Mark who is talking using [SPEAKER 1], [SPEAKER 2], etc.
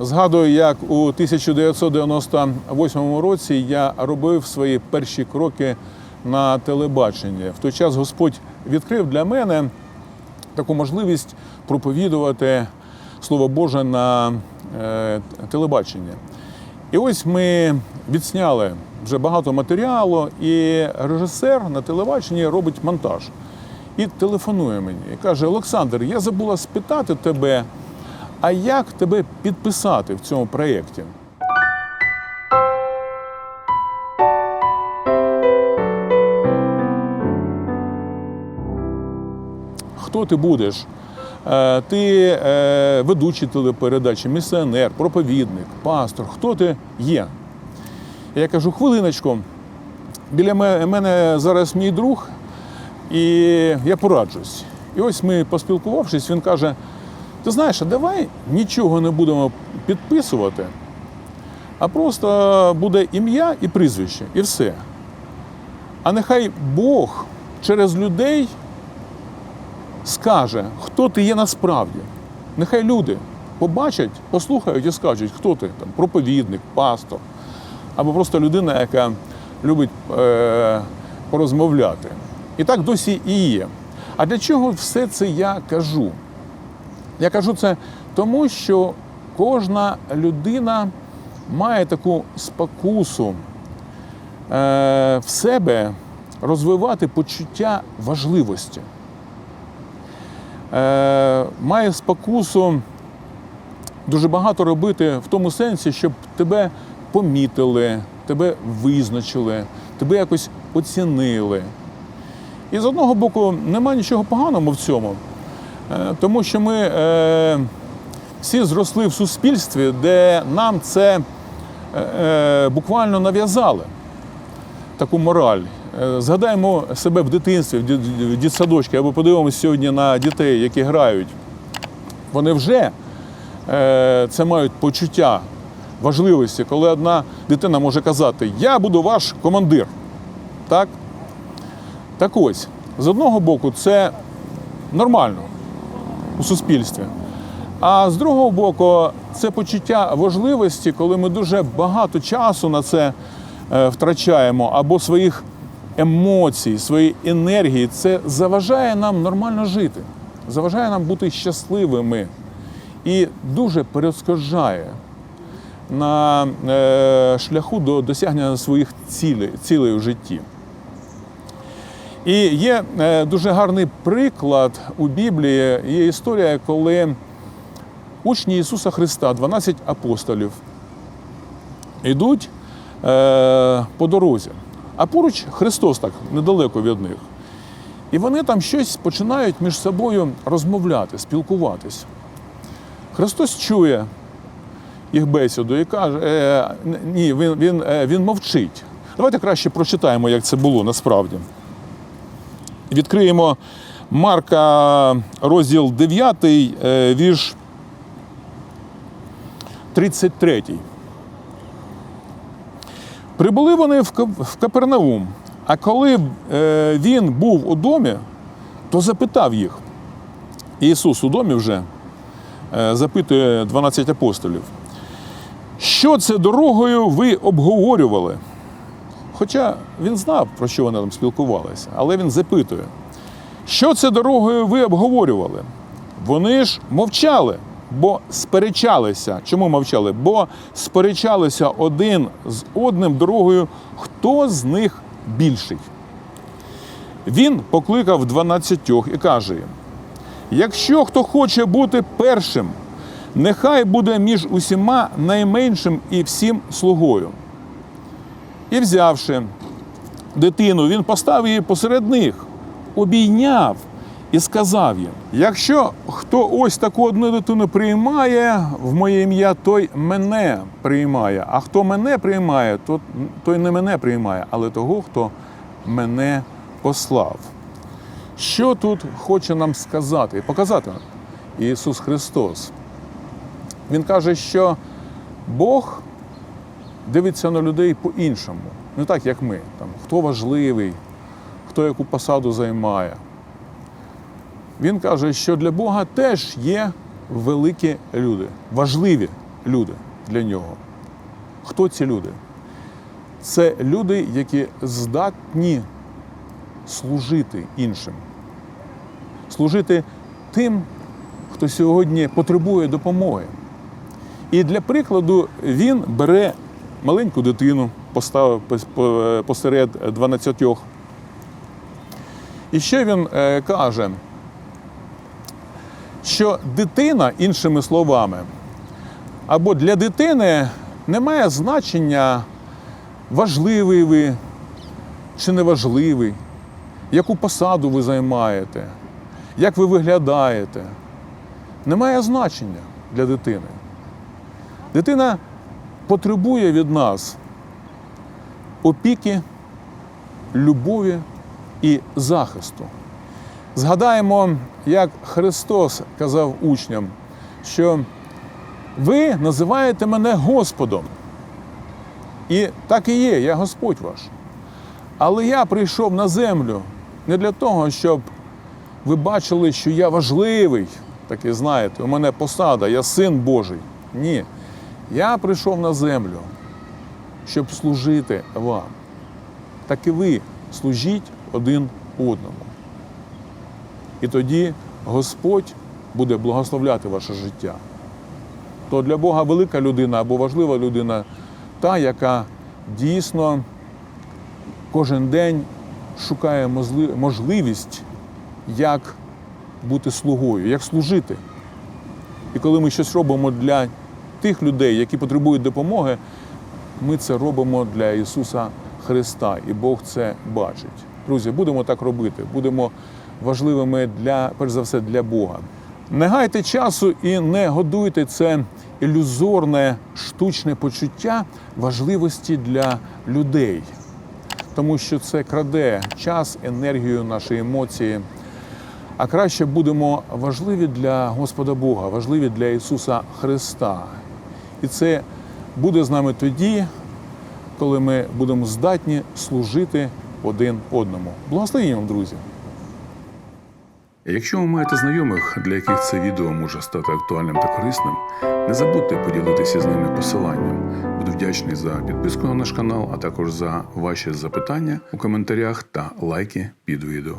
[SPEAKER 1] Згадую, як у 1998 році я робив свої перші кроки на телебаченні. В той час Господь відкрив для мене таку можливість проповідувати Слово Боже на е, телебаченні. І ось ми відсняли вже багато матеріалу, і режисер на телебаченні робить монтаж. І телефонує мені і каже: Олександр, я забула спитати тебе, а як тебе підписати в цьому проєкті? Хто ти будеш? Е, Ти е, ведучий телепередачі, місіонер, проповідник, пастор. Хто ти є? Я кажу, хвилиночку, біля мене зараз мій друг, і я пораджусь. І ось ми поспілкувавшись, він каже: ти знаєш, а давай нічого не будемо підписувати, а просто буде ім'я і прізвище, і все. А нехай Бог через людей скаже, хто ти є насправді. Нехай люди побачать, послухають і скажуть, хто ти там, проповідник, пастор, або просто людина, яка любить е, порозмовляти. І так досі і є. А для чого все це я кажу? Я кажу це тому, що кожна людина має таку спокусу е, в себе розвивати почуття важливості. Е, має спокусу дуже багато робити в тому сенсі, щоб тебе помітили, тебе визначили, тебе якось оцінили. І з одного боку, немає нічого поганого в цьому, тому що ми е, всі зросли в суспільстві, де нам це е, е, буквально нав'язали таку мораль. Е, Згадаємо себе в дитинстві, в в або подивимося сьогодні на дітей, які грають. Вони вже е, це мають почуття важливості, коли одна дитина може казати: Я буду ваш командир. Так? Так ось, з одного боку, це нормально у суспільстві. А з другого боку, це почуття важливості, коли ми дуже багато часу на це е, втрачаємо, або своїх емоцій, своєї енергії, це заважає нам нормально жити, заважає нам бути щасливими і дуже перешкоджає на е, шляху до досягнення своїх цілей, цілей у житті. І є е, дуже гарний приклад у Біблії. Є історія, коли учні Ісуса Христа, 12 апостолів, йдуть е, по дорозі, а поруч Христос так недалеко від них. І вони там щось починають між собою розмовляти, спілкуватись. Христос чує їх бесіду і каже: е, ні, він, він, е, він мовчить. Давайте краще прочитаємо, як це було насправді. Відкриємо Марка, розділ 9, е, вірш 33. Прибули вони в Кап- Капернаум, а коли е, він був у домі, то запитав їх. Ісус у домі вже е, запитує 12 апостолів. Що це дорогою ви обговорювали? Хоча він знав, про що вони там спілкувалися, але він запитує, що це дорогою ви обговорювали? Вони ж мовчали, бо сперечалися. Чому мовчали? Бо сперечалися один з одним дорогою, хто з них більший. Він покликав дванадцятьох і каже їм: якщо хто хоче бути першим, нехай буде між усіма найменшим і всім слугою. І взявши дитину, він поставив її посеред них, обійняв і сказав їм: якщо хто ось таку одну дитину приймає в моє ім'я, той мене приймає. А хто мене приймає, то- той не мене приймає, але того, хто мене послав. Що тут хоче нам сказати і показати Ісус Христос? Він каже, що Бог дивиться на людей по-іншому. Не так, як ми. Там, хто важливий, хто яку посаду займає. Він каже, що для Бога теж є великі люди, важливі люди для нього. Хто ці люди? Це люди, які здатні служити іншим, служити тим, хто сьогодні потребує допомоги. І для прикладу він бере маленьку дитину, поставив посеред 12. І ще він е, каже, що дитина, іншими словами, або для дитини немає значення, важливий ви чи неважливий, яку посаду ви займаєте, як ви виглядаєте. Немає значення для дитини. Дитина потребує від нас опіки, любові і захисту. Згадаємо, як Христос казав учням, що ви називаєте мене Господом. І так і є, я Господь ваш. Але я прийшов на землю не для того, щоб ви бачили, що я важливий, такий знаєте, у мене посада, я син Божий. Ні. Я прийшов на землю, щоб служити вам. Так і ви служіть один одному. І тоді Господь буде благословляти ваше життя. То для Бога велика людина або важлива людина та, яка дійсно кожен день шукає можливість, як бути слугою, як служити. І коли ми щось робимо для тих людей, які потребують допомоги, ми це робимо для Ісуса Христа, і Бог це бачить. Друзі, будемо так робити, будемо важливими для, перш за все, для Бога. Не гайте часу і не годуйте це ілюзорне штучне почуття важливості для людей, тому що це краде час, енергію, наші емоції. А краще будемо важливі для Господа Бога, важливі для Ісуса Христа. І це буде з нами тоді, коли ми будемо здатні служити один одному. Благословіння вам, друзі!
[SPEAKER 2] Якщо ви маєте знайомих, для яких це відео може стати актуальним та корисним, не забудьте поділитися з ними посиланням. Буду вдячний за підписку на наш канал, а також за ваші запитання у коментарях та лайки під відео.